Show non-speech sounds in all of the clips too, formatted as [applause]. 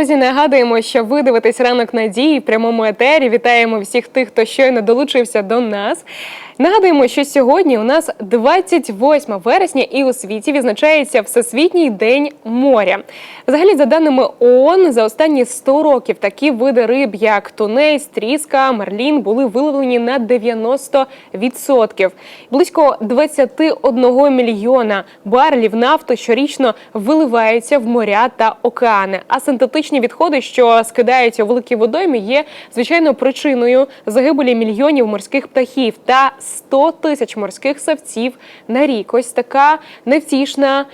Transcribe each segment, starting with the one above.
Друзі, нагадуємо, що ви дивитесь ранок надії в прямому етері. Вітаємо всіх тих, хто щойно долучився до нас. Нагадуємо, що сьогодні у нас 28 вересня, і у світі відзначається Всесвітній день моря. Взагалі, за даними ООН, за останні 100 років такі види риб, як тунець, тріска, марлін, були виловлені на 90%. Близько 21 мільйона барелів нафти щорічно виливаються в моря та океани. А синтетичні відходи, що скидаються у великі водойми, є звичайно причиною загибелі мільйонів морських птахів та 100 тисяч морських савців на рік. Ось така невтішна.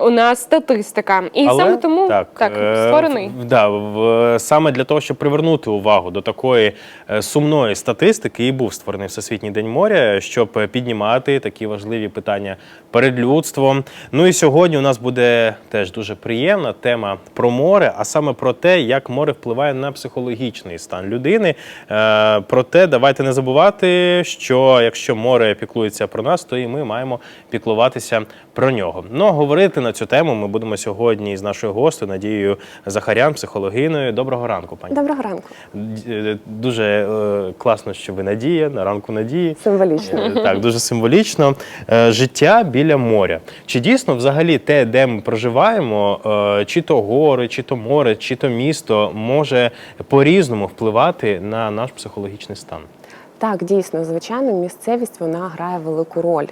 У нас статистика, і Але, саме тому так, е, створений. в- Да, в, саме для того, щоб привернути увагу до такої е, сумної статистики, і був створений Всесвітній день моря, щоб е, піднімати такі важливі питання перед людством. Ну і сьогодні у нас буде теж дуже приємна тема про море, а саме про те, як море впливає на психологічний стан людини. Е, Проте давайте не забувати, що якщо море піклується про нас, то і ми маємо піклуватися про нього. Ну, а говорити на цю тему ми будемо сьогодні з нашою гостею Надією Захарян, психологиною. Доброго ранку, пані. Доброго ранку. Е, Дуже е, класно, що ви Надія, на ранку Надії. Символічно. Е, Так, дуже символічно. Е, Життя біля моря. Чи дійсно взагалі те, де ми проживаємо, е, чи то гори, чи то море, чи то місто, може по-різному впливати на наш психологічний стан? Так, дійсно, звичайно, місцевість вона грає велику роль.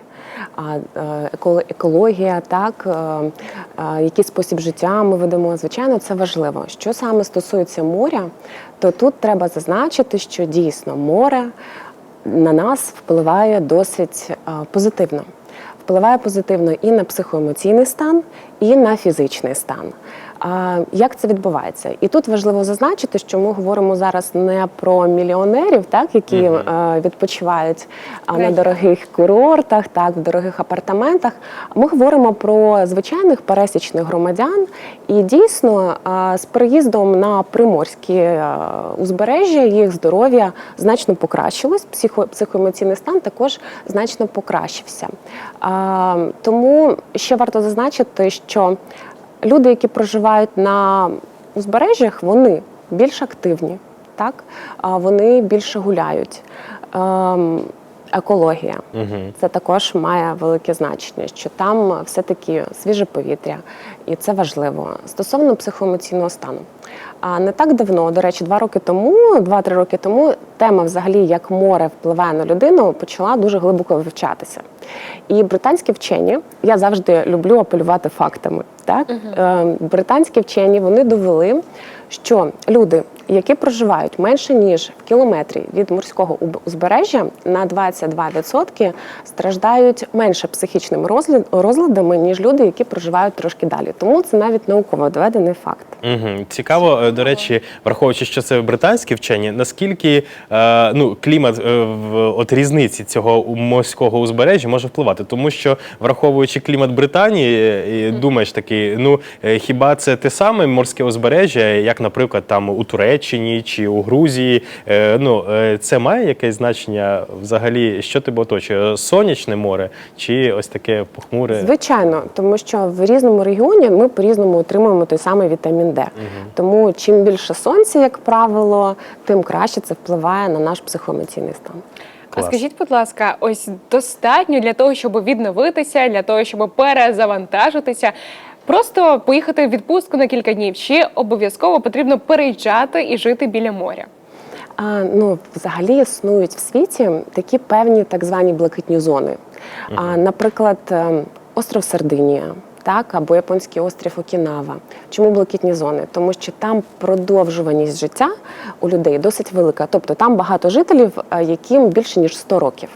А е, екологія, так, е, е, який спосіб життя ми ведемо, звичайно, це важливо. Що саме стосується моря, то тут треба зазначити, що дійсно море на нас впливає досить позитивно. Впливає позитивно і на психоемоційний стан, і на фізичний стан. Як це відбувається? І тут важливо зазначити, що ми говоримо зараз не про мільйонерів, так які Мгм. е, відпочивають а, на дорогих курортах, так в дорогих апартаментах. Ми говоримо про звичайних пересічних громадян, і дійсно з переїздом на приморські е, узбережжя їх здоров'я значно покращилось. Психо, психоемоційний стан також значно покращився. Тому ще варто зазначити, що люди, які проживають на узбережжях, вони більш активні, так? Вони більше гуляють. Ем, Екологія Угу. це також має велике значення, що там все-таки свіже повітря, і це важливо стосовно психоемоційного стану. А не так давно, до речі, два роки тому, два-три роки тому, тема взагалі, як море впливає на людину, почала дуже глибоко вивчатися. І британські вчені, я завжди люблю апелювати фактами. Так? Е, британські вчені вони довели, що люди, які проживають менше ніж в кілометрі від морського узбережжя, на 22% страждають менше психічними розладами, ніж люди, які проживають трошки далі. Тому це навіть науково доведений факт. Угу. Цікаво, е, до речі, враховуючи, що це британські вчені, наскільки е, ну, клімат е, в от різниці цього морського узбережжя може впливати, тому що враховуючи клімат Британії, думаєш такий, ну хіба це те саме морське узбережжя, як, наприклад, там у Туреччині чи у Грузії? Ну це має якесь значення взагалі, що тебе оточує? Сонячне море чи ось таке похмуре? Звичайно, тому що в різному регіоні ми по-різному отримуємо той самий вітамін Д. Тому чим більше сонця, як правило, тим краще це впливає на наш психоемоційний стан. А скажіть, будь ласка, ось достатньо для того, щоб відновитися, для того, щоб перезавантажитися. Просто поїхати в відпустку на кілька днів, чи обов'язково потрібно переїжджати і жити біля моря? А, ну, взагалі існують в світі такі певні так звані блакитні зони. А, наприклад, ем, остров Сардинія. Так, або японський острів Окінава. Чому блакитні зони? Тому що там продовжуваність життя у людей досить велика. Тобто там багато жителів, е, яким більше ніж 100 років.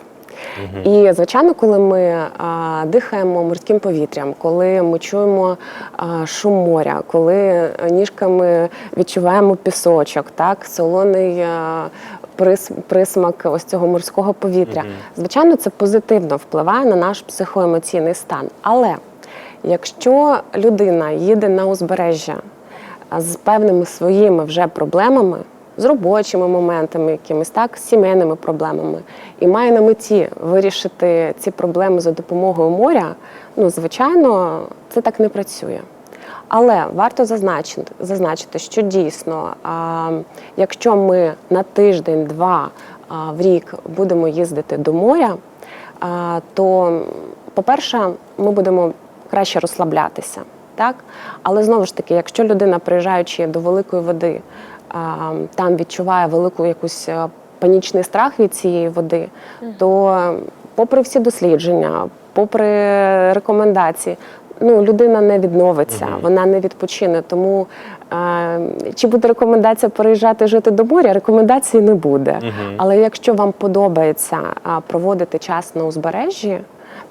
І звичайно, коли ми а, дихаємо морським повітрям, коли ми чуємо а, шум моря, коли е, ніжками відчуваємо пісочок, так солоний а, прис, присмак ось цього морського повітря, звичайно, це позитивно впливає на наш психоемоційний стан. Але якщо людина їде на узбережжя з певними своїми вже проблемами, з робочими моментами, якимись так, з сімейними проблемами, і має на меті вирішити ці проблеми за допомогою моря, ну звичайно, це так не працює. Але варто зазначити, зазначити, що дійсно, якщо ми на тиждень-два в рік будемо їздити до моря, то, по-перше, ми будемо краще розслаблятися. Так? Але знову ж таки, якщо людина, приїжджаючи до великої води, там відчуває велику якусь е, панічний страх від цієї води, то попри всі дослідження, попри рекомендації, ну, людина не відновиться, вона не відпочине. Тому е, чи буде рекомендація переїжджати жити до моря? Рекомендації не буде. Але якщо вам подобається проводити час на узбережжі,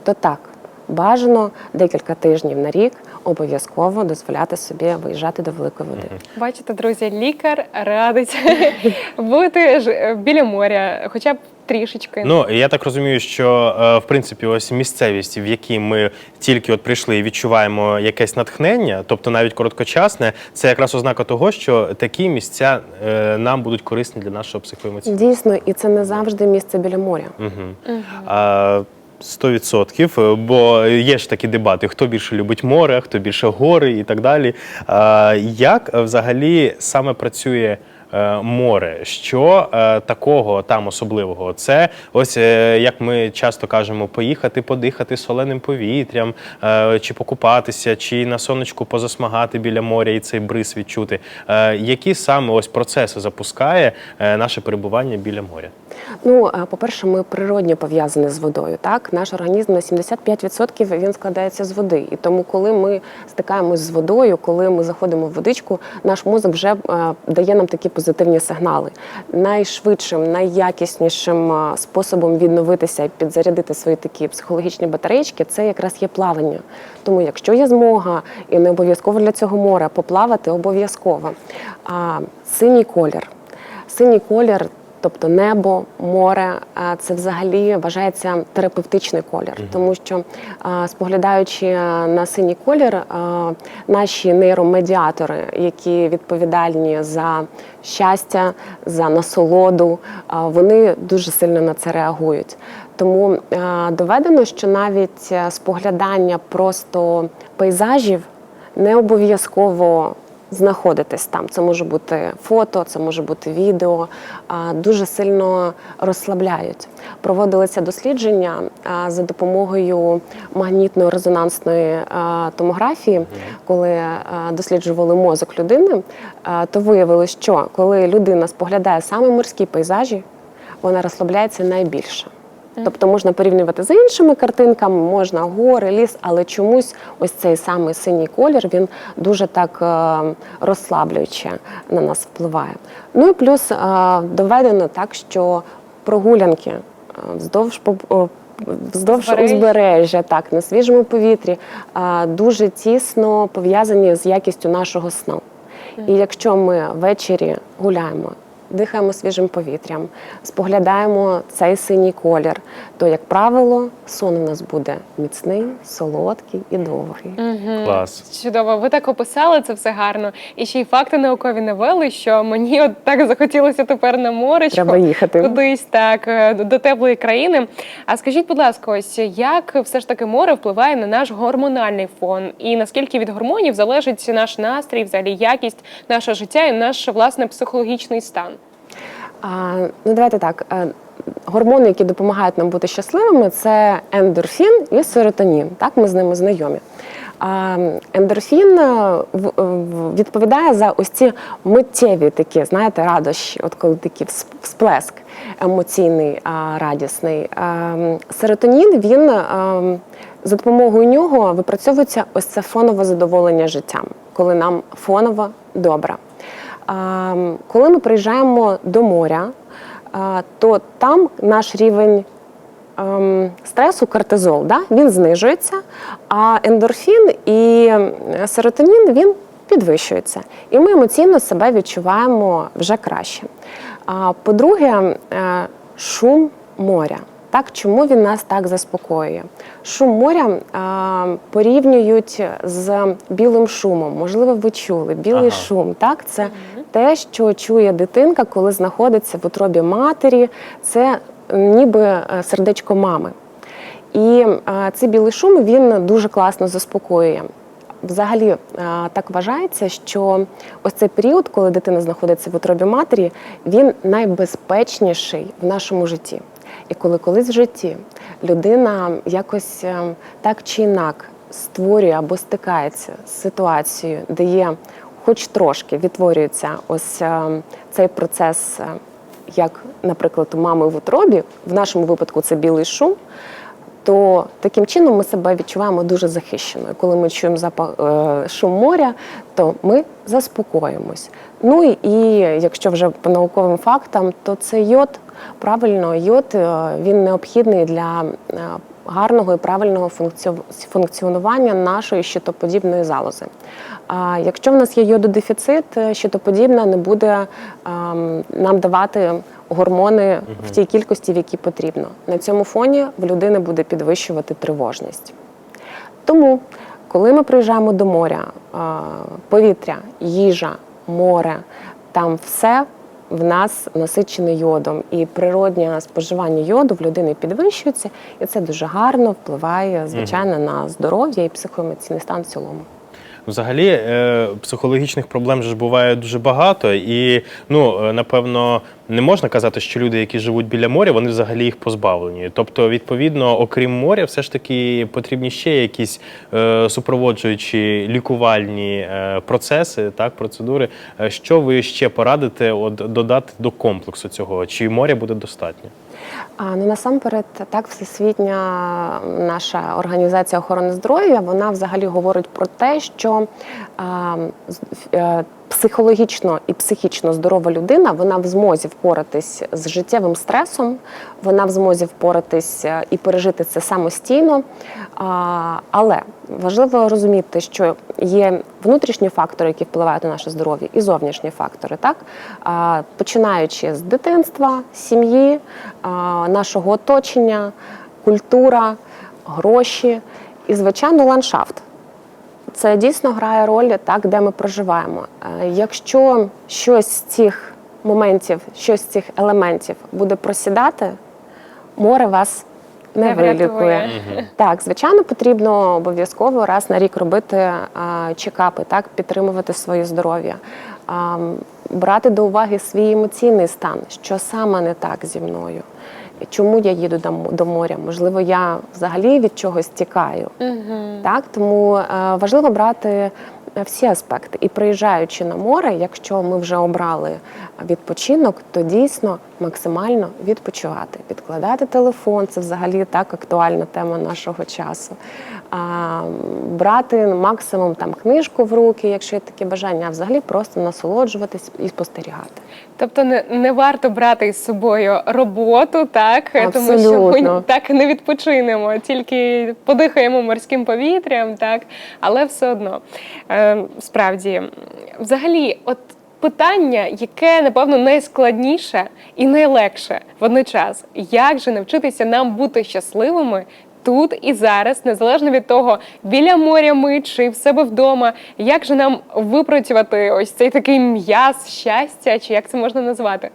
то так. Бажано декілька тижнів на рік обов'язково дозволяти собі виїжджати до великої води. Бачите, друзі, лікар радить [laughs] бути ж е, біля моря, хоча б трішечки. Ну я так розумію, що е, в принципі ось місцевість, в якій ми тільки от прийшли і відчуваємо якесь натхнення, тобто навіть короткочасне, це якраз ознака того, що такі місця е, нам будуть корисні для нашого психоемоційного. Дійсно, і це не завжди місце біля моря. А, 100%, бо є ж такі дебати: хто більше любить море, хто більше гори і так далі. Як е, взагалі саме працює? Е, Море, що е, такого там особливого? Це ось е, як ми часто кажемо, поїхати подихати соленим повітрям, чи покупатися, чи на сонечку позасмагати біля моря і цей бриз відчути. Які саме ось процеси запускає наше перебування біля моря? Ну, по-перше, ми природньо пов'язані з водою. Так, наш організм на 75% він складається з води. І тому, коли ми стикаємось з водою, коли ми заходимо в водичку, наш мозок вже дає нам такі позитивні сигнали. Найшвидшим, найякіснішим способом відновитися і підзарядити свої такі психологічні батареїчки це якраз є плавання. Тому, якщо є змога, і не обов'язково для цього моря, поплавати обов'язково. А синій колір. Синій колір Тобто небо, море це взагалі вважається терапевтичний колір, тому що споглядаючи на синій колір, наші нейромедіатори, які відповідальні за щастя, за насолоду, вони дуже сильно на це реагують. Тому доведено, що навіть е, споглядання просто пейзажів не обов'язково знаходитись там. Це може бути фото, це може бути відео. Дуже сильно розслабляють. Проводилися дослідження за допомогою магнітної резонансної томографії, коли досліджували мозок людини, то виявили, що коли людина споглядає саме морські пейзажі, вона розслабляється найбільше. Тобто можна порівнювати з іншими картинками, можна гори, ліс, але чомусь ось цей самий синій колір він дуже так е, розслаблююче на нас впливає. Ну і плюс е, доведено так, що прогулянки е, вздовж Вздовж Узбережжя. так, на свіжому повітрі, дуже тісно пов'язані з якістю нашого сну. І якщо ми ввечері гуляємо, дихаємо свіжим повітрям, споглядаємо цей синій колір, то, як правило, сон у нас буде міцний, солодкий і довгий. Мгм. Клас. Чудово, ви так описали це все гарно. І ще й факти наукові навели, що мені от так захотілося тепер на моречко. Треба їхати. Кудись так е, до теплої країни. А скажіть, будь ласка, ось як все ж таки море впливає на наш гормональний фон, і наскільки від гормонів залежить наш настрій, взагалі якість нашого життя і наш власне психологічний стан? Ну, давайте так. е, Гормони, які допомагають нам бути щасливими, це ендорфін і серотонін. Так, ми з ними знайомі. Ендорфін е, в- відповідає за ось ці миттєві такі, знаєте, радощі, от коли такий всплеск емоційний, радісний. Серотонін він за допомогою нього випрацьовується ось це фонове задоволення життям, коли нам фоново добре. Коли ми приїжджаємо до моря, то там наш рівень ем, стресу, кортизол, да, він знижується, а ендорфін і серотонін він підвищується. І ми емоційно себе відчуваємо вже краще. По-друге, е, шум моря. Так, чому він нас так заспокоює? Шум моря а, порівнюють з білим шумом. Можливо, ви чули білий Ага. шум. Так, це те, що чує дитинка, коли знаходиться в утробі матері. Це ніби е, сердечко мами. І е, цей білий шум він дуже класно заспокоює. взагалі е, так вважається, що ось цей період, коли дитина знаходиться в утробі матері, він найбезпечніший в нашому житті. І коли колись в житті людина якось так чи інак створює або стикається з ситуацією, де є хоч трошки відтворюється ось е, цей процес, е, як, наприклад, у мами в утробі, в нашому випадку це білий шум, то таким чином ми себе відчуваємо дуже захищеною. Коли ми чуємо запах е, шум моря, то ми заспокоїмось. Ну і, якщо вже по науковим фактам, то це йод. Правильно, йод він необхідний для гарного і правильного функціонування нашої щитоподібної залози. А якщо в нас є йододефіцит, е, щитоподібна не буде ем, нам давати гормони в тій кількості, в якій потрібно. На цьому фоні в людини буде підвищувати тривожність. Тому, коли ми приїжджаємо до моря, а, повітря, їжа, море, там все в нас насичене йодом, і природнє споживання йоду в людини підвищується, і це дуже гарно впливає, звичайно, на здоров'я і психоемоційний стан в цілому. Взагалі, е, психологічних проблем ж буває дуже багато, і ну е, напевно не можна казати, що люди, які живуть біля моря, вони взагалі їх позбавлені. Тобто, відповідно, окрім моря, все ж таки потрібні ще якісь е, супроводжуючі лікувальні е, процеси, так, процедури. Е, Що ви ще порадите от, додати до комплексу цього? Чи моря буде достатньо? А, ну насамперед, так, всесвітня наша організація охорони здоров'я вона взагалі говорить про те, що а, з- е, психологічно і психічно здорова людина вона в змозі впоратись з життєвим стресом, вона в змозі впоратись е, і пережити це самостійно. Але важливо розуміти, що є внутрішні фактори, які впливають на наше здоров'я, і зовнішні фактори, так починаючи з дитинства, сім'ї, нашого оточення, культура, гроші і, звичайно, ландшафт. Це дійсно грає роль так, де ми проживаємо. Е, Якщо щось з цих моментів, щось з цих елементів буде просідати, море вас не, Не вилікує. Так, звичайно, потрібно обов'язково раз на рік робити а, чекапи, так, підтримувати своє здоров'я, брати до уваги свій емоційний стан, що саме не так зі мною. Чому я їду до моря? Можливо, я взагалі від чогось тікаю. Так, тому е, важливо брати е, всі аспекти. І приїжджаючи на море, якщо ми вже обрали відпочинок, то дійсно максимально відпочивати, відкладати телефон. Це взагалі так актуальна тема нашого часу. А, брати максимум там книжку в руки, якщо є таке бажання, а взагалі просто насолоджуватись і спостерігати. Тобто не, не варто брати із собою роботу, так тому що ми так не відпочинемо, тільки подихаємо морським повітрям, так але все одно е, справді, взагалі, от. Питання, яке напевно найскладніше і найлегше водночас, як же навчитися нам бути щасливими тут і зараз, незалежно від того, біля моря ми чи в себе вдома, як же нам випрацювати ось цей такий м'яз щастя, чи як це можна назвати?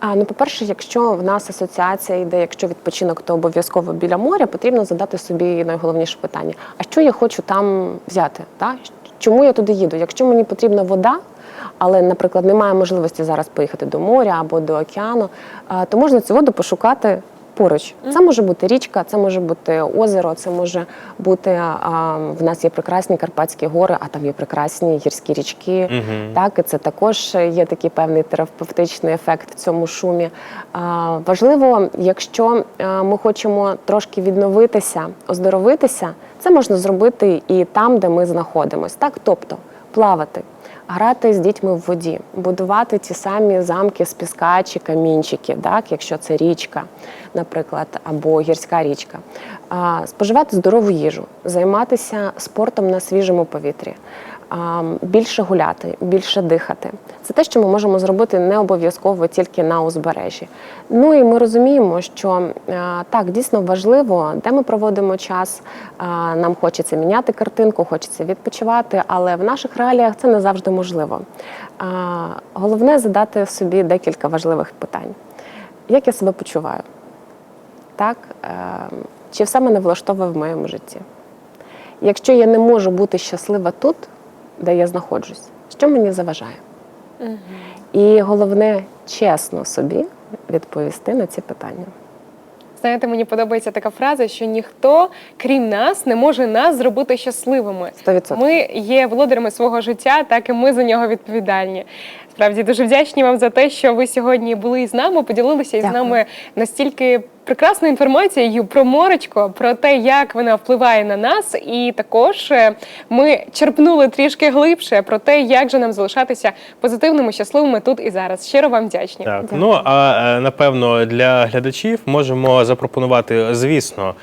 А, ну, по-перше, якщо в нас асоціація йде, якщо відпочинок, то обов'язково біля моря, потрібно задати собі найголовніше питання: а що я хочу там взяти? Та? Чому я туди їду? Якщо мені потрібна вода, але, наприклад, немає можливості зараз поїхати до моря або до океану, то можна цю воду пошукати. Поруч це може бути річка, це може бути озеро, це може бути а, в нас є прекрасні Карпатські гори, а там є прекрасні гірські річки. Так, і це також є такий певний терапевтичний ефект в цьому шумі. А, важливо, якщо ми хочемо трошки відновитися, оздоровитися, це можна зробити і там, де ми знаходимося. Так, тобто плавати. Грати з дітьми в воді, будувати ті самі замки з піска чи камінчики, так, якщо це річка, наприклад, або гірська річка, споживати здорову їжу, займатися спортом на свіжому повітрі, більше гуляти, більше дихати. Це те, що ми можемо зробити не обов'язково тільки на узбережжі. Ну і ми розуміємо, що так дійсно важливо, де ми проводимо час. Нам хочеться міняти картинку, хочеться відпочивати, але в наших реаліях це не завжди можливо. Головне задати собі декілька важливих питань: як я себе почуваю? Так, е, чи все мене влаштовує в моєму житті? якщо я не можу бути щаслива тут, де я знаходжусь, що мені заважає? І головне чесно собі відповісти на ці питання. Знаєте, мені подобається така фраза, що ніхто, крім нас, не може нас зробити щасливими. 100%. Ми є володарями свого життя, так і ми за нього відповідальні. Справді дуже вдячні вам за те, що ви сьогодні були з нами, поділилися із Дякую. нами настільки прекрасною інформацією про морочко, про те, як вона впливає на нас, і також е, ми черпнули трішки глибше про те, як же нам залишатися позитивними, щасливими тут і зараз. Щиро вам вдячні. Так, Дякую. ну а е, напевно для глядачів можемо запропонувати, звісно.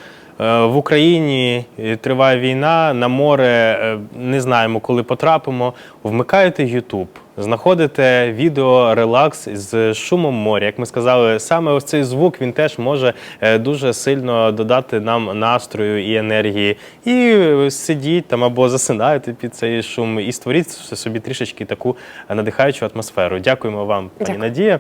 Е, В Україні е, триває війна, на море е, не знаємо, коли потрапимо. Вмикаєте YouTube, знаходите відео релакс з шумом моря. Як ми сказали, саме ось цей звук він теж може дуже сильно додати нам настрою і енергії. І сидіть там або засинайте під цей шум і створіть собі трішечки таку надихаючу атмосферу. Дякуємо вам, пані Дякую. Надія.